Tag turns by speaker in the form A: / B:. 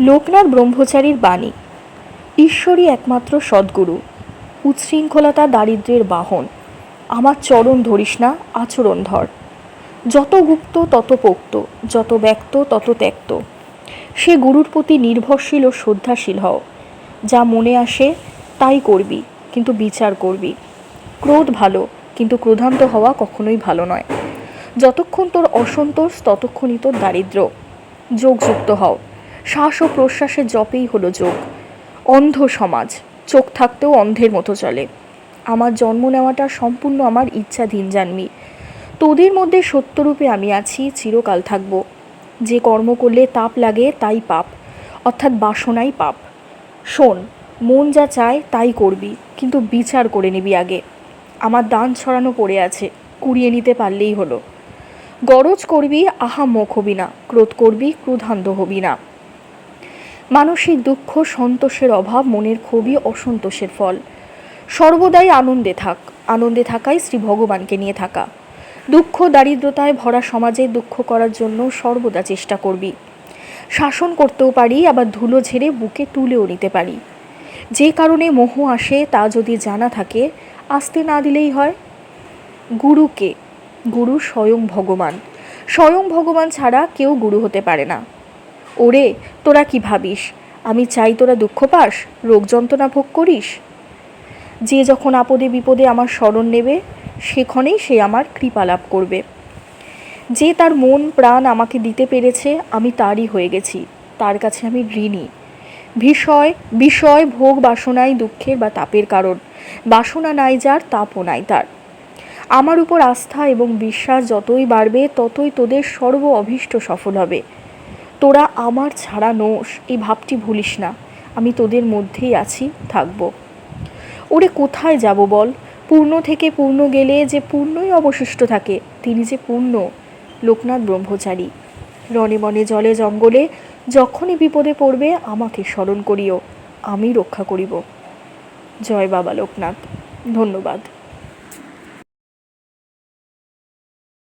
A: লোকনাথ ব্রহ্মচারীর বাণী। ঈশ্বরই একমাত্র সদ্গুরু। উচ্ছৃঙ্খলতা দারিদ্র্যের বাহন। আমার চরণ ধরিস না, আচরণ ধর। যত গুপ্ত, তত পোক্ত, যত ব্যক্ত, তত ত্যক্ত। সে গুরুর প্রতি নির্ভরশীল ও শ্রদ্ধাশীল হও। যা মনে আসে, তাই করবি, কিন্তু বিচার করবি। ক্রোধ ভালো, কিন্তু ক্রোধান্ত হওয়া কখনোই ভালো নয়। যতক্ষণ তোর অসন্তোষ, ততক্ষণই তোর দারিদ্র্য যোগযুক্ত হও। শ্বাস ও প্রশ্বাসের জপেই হলো যোগ। অন্ধ সমাজ, চোখ থাকতেও অন্ধের মতো চলে। আমার জন্ম নেওয়াটা সম্পূর্ণ আমার ইচ্ছাধীন জানবি। তোদের মধ্যে সত্যরূপে আমি আছি, চিরকাল থাকব। যে কর্ম করলে তাপ লাগে, তাই পাপ। অর্থাৎ বাসনাই পাপ। শোন, মন যা চায় তাই করবি, কিন্তু বিচার করে নিবি আগে। আমার দান ছড়ানো পড়ে আছে, কুড়িয়ে নিতে পারলেই হলো। গরজ করবি, আহা মুখ হবি না, ক্রোধ করবি, ক্রোধান্ধ হবি না। মানসিক দুঃখ, সন্তোষের অভাব, মনের খুবই অসন্তোষের ফল। সর্বদাই আনন্দে থাক, আনন্দে থাকাই শ্রী ভগবানকে নিয়ে থাকা। দুঃখ, দারিদ্রতায় ভরা সমাজে দুঃখ করার জন্য সর্বদা চেষ্টা করবি। শাসন করতেও পারি, আবার ধুলো ঝেড়ে বুকে তুলেও নিতে পারি। যে কারণে মোহ আসে, তা যদি জানা থাকে, আসতে না দিলেই হয়। গুরুকে, গুরু স্বয়ং ভগবান। স্বয়ং ভগবান ছাড়া কেউ গুরু হতে পারে না। ওরে, তোরা কি ভাবিস? আমি চাই তোরা দুঃখ পাস, রোগ যন্ত্রণা ভোগ করিস। যে যখন আপদে বিপদে আমার স্মরণ নেবে সেক্ষণেই সে আমার কৃপা লাভ করবে। যে তার মন প্রাণ আমাকে দিতে পেরেছে, আমি তারই হয়ে গেছি। তার কাছে আমি ঋণী। বিষয় বিষয় ভোগ বাসনাই দুঃখের বা তাপের কারণ। বাসনা নাই যার, তাপও নাই তার। আমার উপর আস্থা এবং বিশ্বাস যতই বাড়বে, ততই তোদের সর্ব অভীষ্ট সফল হবে। তোরা আমার ছাড়া নোস, এই ভাবটি ভুলিস না। আমি তোদের মধ্যেই আছি, থাকব। ওরে কোথায় যাব বল? পূর্ণ থেকে পূর্ণ গেলে যে পূর্ণই অবশিষ্ট থাকে, তিনি যে পূর্ণ, লোকনাথ ব্রহ্মচারী। রনে বনে জলে জঙ্গলে যখনই বিপদে পড়বে, আমাকে স্মরণ করিও, আমি রক্ষা করিব। জয় বাবা লোকনাথ, ধন্যবাদ।